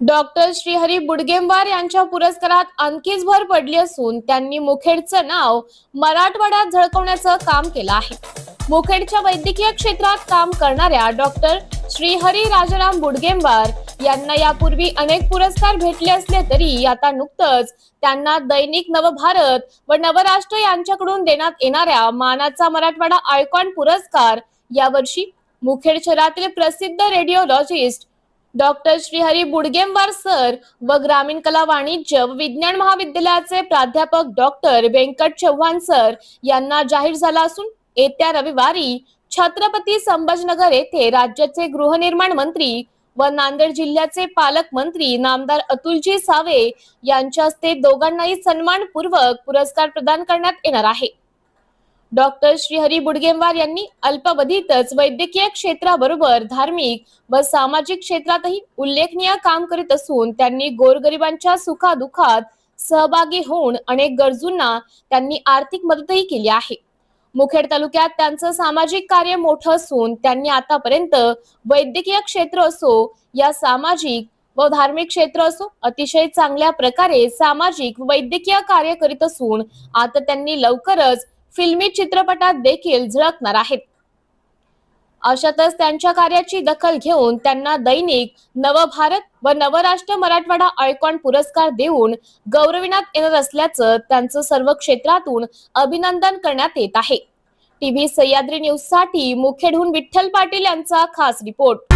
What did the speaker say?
Doctor Shrihari बुडगेंवार यांच्या पुरस्कारात आणखीच भर पडली असून त्यांनी मुखेडचं नाव मराठवाड्यात झळकवण्याचं काम केलं आहे. मुखेडच्या वैद्यकीय क्षेत्रात काम करणाऱ्या डॉक्टर श्रीहरी राजाराम बुडगेंवार यांना यापूर्वी अनेक पुरस्कार भेटले असले तरी आता नुकतंच त्यांना दैनिक नवभारत व नवराष्ट्र यांच्याकडून देण्यात येणाऱ्या मानाचा मराठवाडा आयकॉन पुरस्कार यावर्षी मुखेड शहरातील प्रसिद्ध radiologist doctor Shrihari Budgemwar sir व ग्रामीण कला वाणिज्य व विज्ञान महाविद्यालयाचे प्राध्यापक डॉक्टर व्यंकट चव्हाण सर यांना जाहीर झाला असून येत्या रविवारी छत्रपती संभाजीनगर येथे राज्याचे गृहनिर्माण मंत्री व नांदेड जिल्ह्याचे पालकमंत्री नामदार अतुलजी सावे यांच्या हस्ते दोघांनाही सन्मानपूर्वक पुरस्कार प्रदान करण्यात येणार आहे. डॉक्टर श्रीहरी बुडगेंवार यांनी अल्पावधीतच वैद्यकीय क्षेत्राबरोबर धार्मिक व सामाजिक क्षेत्रातही उल्लेखनीय काम करीत असून त्यांनी गोरगरिबांच्या सुखादुखात सहभागी होऊन अनेक गरजूंना त्यांनी आर्थिक मदतही केली आहे. मुखेड तालुक्यात त्यांचं सामाजिक कार्य मोठं असून त्यांनी आतापर्यंत वैद्यकीय क्षेत्र असो या सामाजिक व धार्मिक क्षेत्र असो अतिशय चांगल्या प्रकारे सामाजिक वैद्यकीय कार्य करीत असून आता त्यांनी लवकरच फिल्मी चित्रपटात देखील झळकणार आहेत. अशातच त्यांच्या कार्याची दखल घेऊन त्यांना दैनिक नवभारत व नवराष्ट्र मराठवाडा आयकॉन पुरस्कार देऊन गौरविण्यात येणार असल्याचं त्यांचं सर्व क्षेत्रातून अभिनंदन करण्यात येत आहे. टीव्ही सह्याद्री न्यूजसाठी मुखेडहून विठ्ठल पाटील यांचा खास रिपोर्ट.